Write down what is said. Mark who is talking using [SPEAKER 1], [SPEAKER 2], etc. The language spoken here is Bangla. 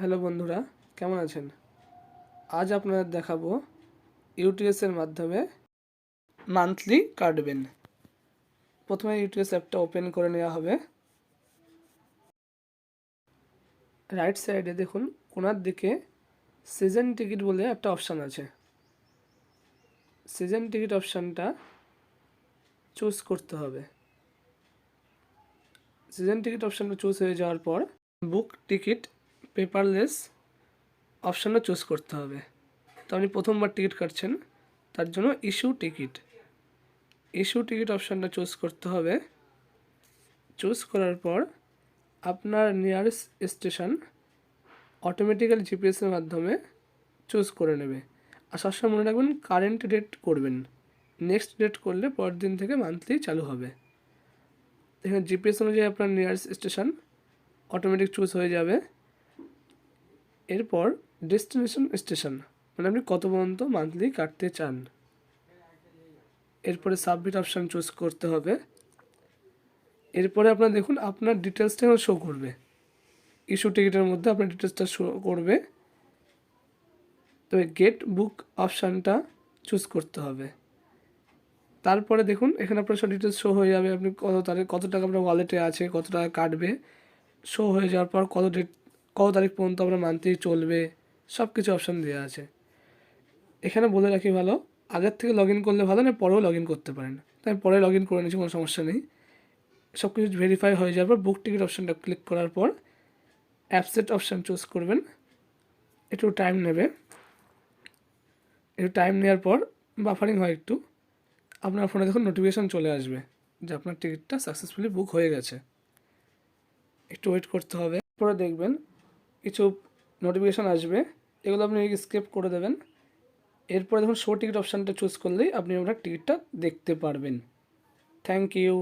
[SPEAKER 1] হ্যালো বন্ধুরা, কেমন আছেন? আজ আপনাদের দেখাবো ইউটিএসের মাধ্যমে মান্থলি কাটবেন প্রথমে ইউটিএস অ্যাপটা ওপেন করে নেওয়া হবে। রাইট সাইডে দেখুন, কোনার দিকে সিজন টিকিট বলে একটা অপশান আছে। সিজন টিকিট অপশানটা চুজ করতে হবে। সিজন টিকিট অপশানটা চুজ হয়ে যাওয়ার পর বুক টিকিট পেপারলেস অপশানটা চুজ করতে হবে। তো আপনি প্রথমবার টিকিট কাটছেন, তার জন্য ইস্যু টিকিট ইস্যু টিকিট অপশানটা চুজ করতে হবে। চুজ করার পর আপনার নিয়ারেস্ট স্টেশন অটোমেটিক্যালি জিপিএসের মাধ্যমে চুজ করে নেবে। আর সবসময় মনে রাখবেন কারেন্ট ডেট করবেন। নেক্সট ডেট করলে পরের দিন থেকে মান্থলি চালু হবে। এখানে জিপিএস অনুযায়ী আপনার নিয়ারেস্ট স্টেশন অটোমেটিক চুজ হয়ে যাবে। এরপর ডেস্টিনেশন স্টেশন মানে আপনি কত পর্যন্ত মান্থলি কাটতে চান। এরপরে সাবমিট অপশান চুজ করতে হবে। এরপরে আপনার দেখুন, আপনার ডিটেলসটা এখানে শো করবে। ইস্যু টিকিটের মধ্যে আপনার ডিটেলসটা শো করবে। তবে গেট বুক অপশানটা চুজ করতে হবে। তারপরে দেখুন, এখানে আপনার সব ডিটেলস শো হয়ে যাবে। আপনি কত তারিখ, কত টাকা আপনার ওয়ালেটে আছে, কত টাকা কাটবে। শো হয়ে যাওয়ার পর কত ডেট কত তারিখ পর্যন্ত আপনার মান্থলি চলবে সব কিছু অপশান দেওয়া আছে। এখানে বলে রাখি ভালো, আগের থেকে লগ করলে ভালো, না পরেও লগ করতে পারেন। তাই পরে লগ করে নিচ্ছি, কোনো সমস্যা নেই। সব কিছু ভেরিফাই হয়ে যাওয়ার পর বুক টিকিট অপশানটা ক্লিক করার পর অ্যাপসেট অপশান চুজ করবেন। একটু টাইম নেবে। একটু টাইম নেওয়ার পর বাফারিং হয় একটু, আপনার ফোনে দেখুন নোটিফিকেশান চলে আসবে যে আপনার টিকিটটা সাকসেসফুলি বুক হয়ে গেছে। একটু ওয়েট করতে হবে। পরে দেখবেন কিছু নোটিফিকেশান আসবে, এগুলো আপনি স্কেপ করে দেবেন। এরপরে দেখুন শো টিকিট অপশানটা চুজ করলেই আপনি আপনার টিকিটটা দেখতে পারবেন। Thank you